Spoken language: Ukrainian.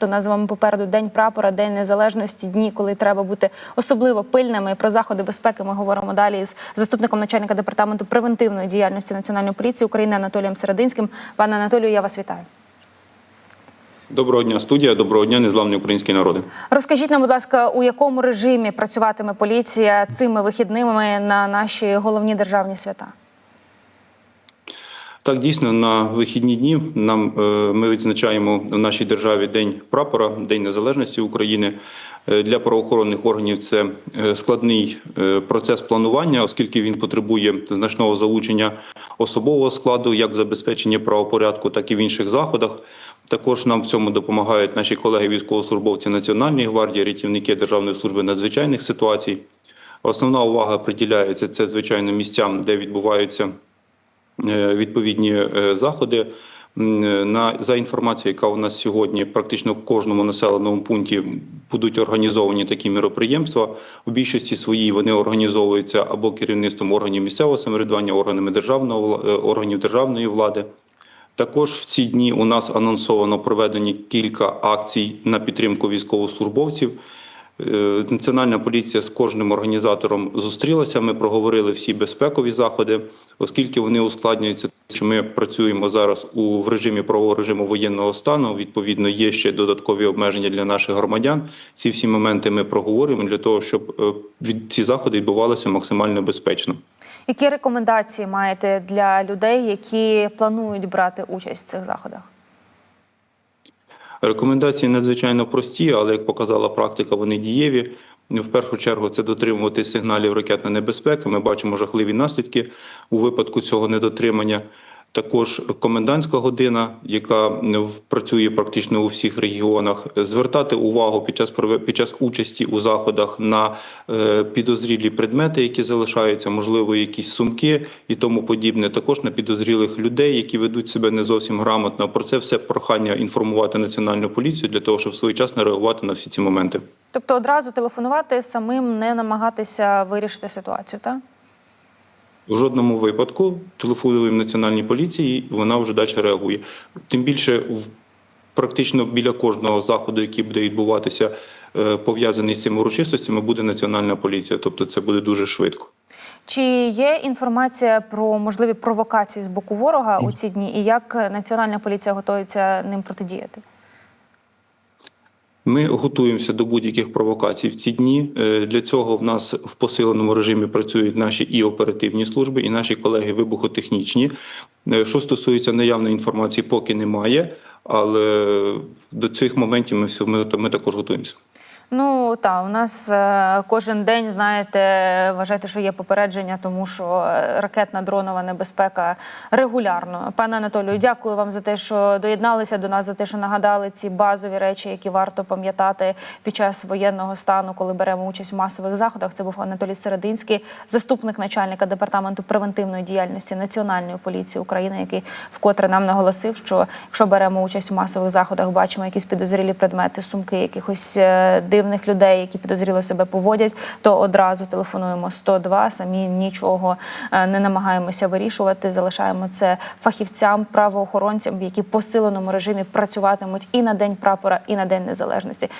То нас з вами попереду День прапора, День незалежності, дні, коли треба бути особливо пильними. Про заходи безпеки ми говоримо далі з заступником начальника департаменту превентивної діяльності Національної поліції України Анатолієм Серединським. Пане Анатолію, я вас вітаю. Доброго дня, студія. Доброго дня, незламні українські народи. Розкажіть нам, будь ласка, у якому режимі працюватиме поліція цими вихідними на наші головні державні свята? Так, дійсно, на вихідні дні нам е, ми відзначаємо в нашій державі День прапора, День Незалежності України. Е, Для правоохоронних органів це е, складний процес планування, оскільки він потребує значного залучення особового складу, як в забезпеченні правопорядку, так і в інших заходах. Також нам в цьому допомагають наші колеги військовослужбовці Національної гвардії, рятівники Державної служби надзвичайних ситуацій. Основна увага приділяється це звичайно місцям, де відбуваються відповідні е, заходи. Е, На за інформацією, яка у нас сьогодні, практично в кожному населеному пункті будуть організовані такі міроприємства. У більшості своїй вони організовуються або керівництвом органів місцевого самоврядування, органами державного е, органів державної влади. Також в ці дні у нас анонсовано проведені кілька акцій на підтримку військовослужбовців. Е, Національна поліція з кожним організатором зустрілася. Ми проговорили всі безпекові заходи, оскільки вони ускладнюються. Що ми працюємо зараз у в режимі правового режиму воєнного стану. Відповідно, є ще додаткові обмеження для наших громадян. Ці всі моменти ми проговоримо для того, щоб е, від ці заходи відбувалися максимально безпечно. Які рекомендації маєте для людей, які планують брати участь в цих заходах? Рекомендації надзвичайно прості, але як показала практика, вони дієві. В першу чергу це дотримувати сигналів ракетної небезпеки. Ми бачимо жахливі наслідки у випадку цього недотримання. Також комендантська година, яка працює практично у всіх регіонах, звертати увагу під час під час участі у заходах на е, підозрілі предмети, які залишаються, можливо, якісь сумки і тому подібне. Також на підозрілих людей, які ведуть себе не зовсім грамотно. Про це все прохання інформувати національну поліцію для того, щоб своєчасно реагувати на всі ці моменти. Тобто одразу телефонувати самим, не намагатися вирішити ситуацію, так? В жодному випадку телефонуємо національній поліції, і вона вже далі реагує. Тим більше в практично біля кожного заходу, який буде відбуватися, е, пов'язаний з цими урочистостями, буде національна поліція. Тобто це буде дуже швидко. Чи є інформація про можливі провокації з боку ворога у ці дні, і як національна поліція готується ним протидіяти? Ми готуємося до будь-яких провокацій в ці дні. Е, Для цього в нас в посиленому режимі працюють наші і оперативні служби, і наші колеги вибухотехнічні. Е, Що стосується наявної інформації, поки немає, але до цих моментів ми все ми, ми також готуємося. Ну та у нас е, кожен день, знаєте, вважайте, що є попередження, тому що е, ракетна дронова небезпека регулярно. Пане Анатолію, дякую вам за те, що доєдналися до нас, за те, що нагадали ці базові речі, які варто пам'ятати під час воєнного стану, коли беремо участь в масових заходах. Це був Анатолій Серединський, заступник начальника департаменту превентивної діяльності Національної поліції України, який вкотре нам наголосив, що якщо беремо участь у масових заходах, бачимо якісь підозрілі предмети, сумки якихось е, дивних людей, які підозріло себе поводять, то одразу телефонуємо 102, самі нічого е, не намагаємося вирішувати. Залишаємо це фахівцям, правоохоронцям, які в посиленому режимі працюватимуть і на день прапора, і на день незалежності.